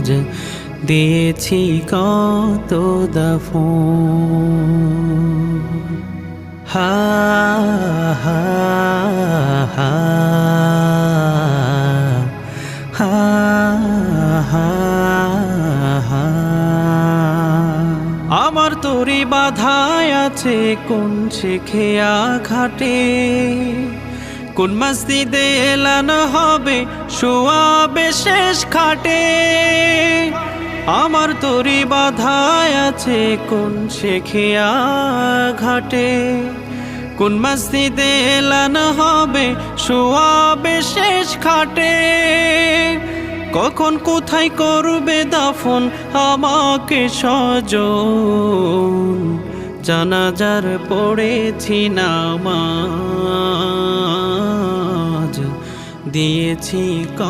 আজ দিয়েছি কত দাফন। হা হা হা হা আমার তোরি বাধায় আছে কোন শেখেয়া ঘাটে কোন মসজিদে এলানো হবে? শোয়াবে শেষ খাটে। আমার তোরি বাধায় আছে কোন শেখিয়া ঘাটে। কোন মসজিদে এলানো হবে? শোয়াবে শেষ খাটে। কখন কোথায় করবে দাফন? আমাকে সজন। জানাজার পড়েছি নামাজ। দিয়েছি ক